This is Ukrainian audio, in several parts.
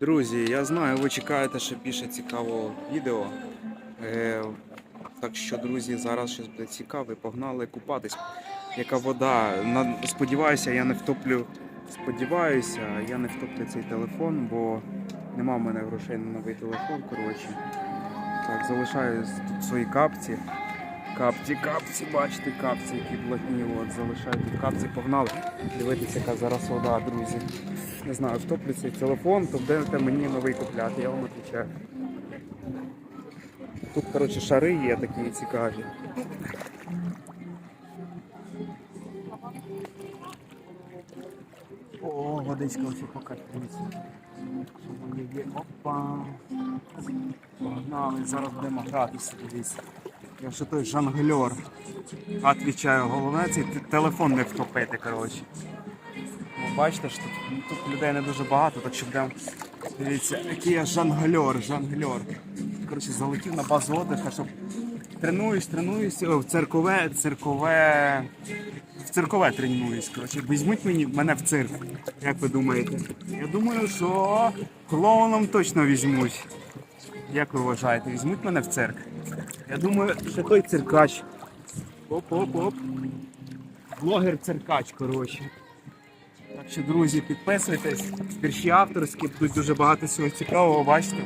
Друзі, я знаю, ви чекаєте ще більше цікавого відео. Е, так що, друзі, зараз щось буде цікаве. Погнали купатись. Яка вода. Сподіваюся, я не втоплю. Сподіваюся, я не втоплю цей телефон, бо нема в мене грошей на новий телефон. Коротше. Так, залишаю тут свої капці. Капці, капці, бачите, капці, які блатні. От, залишаю тут капці, погнали. Дивитися, яка зараз вода, друзі. Не знаю, втоплю цей телефон, то будете мені новий купляти, я вам відповідаю. Тут, коротше, шари є такі цікаві. О, водичка ось покатується. Опа. Погнали, зараз будемо гратися, дивіться. Я ще той жонглер. Отвічаю, головне цей телефон не втопити, коротше. Ну, бачите, що тут, тут людей не дуже багато, так що будемо. Дивіться, який я жонглер, жонглер. Коротше, залетів на базу отдиха, щоб тренуюсь, тренуюсь, о, в циркове, циркове. В циркове тренуюсь. Коротше, візьмуть мені мене в цирк. Як ви думаєте? Я думаю, що клоуном точно візьмуть. Як ви вважаєте, візьмуть мене в цирк? Я думаю, що той циркач. Оп-оп-оп. Блогер-циркач, коротше. Так що, друзі, підписуйтесь. Вірші авторські, будуть дуже багато всього цікавого, бачите.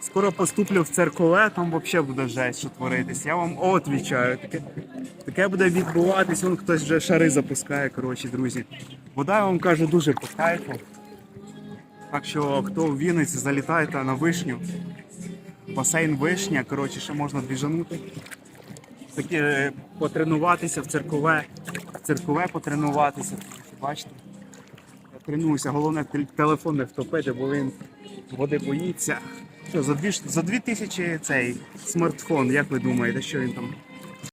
Скоро поступлю в церкове, там взагалі буде жесть, що творитись. Я вам отвічаю. Таке, таке буде відбуватись, вон хтось вже шари запускає, коротше, друзі. Вода, я вам кажу, дуже по кайфу. Так що, хто в Вінниці, залітайте на вишню. Басейн вишня, коротше, ще можна біжанути. Таке потренуватися в церкове, в церкове потренуватися. Бачите? Я тренуюся, головне телефон не втопити, бо він води боїться. Що, за дві, за дві тисячі цей смартфон, як ви думаєте, що він там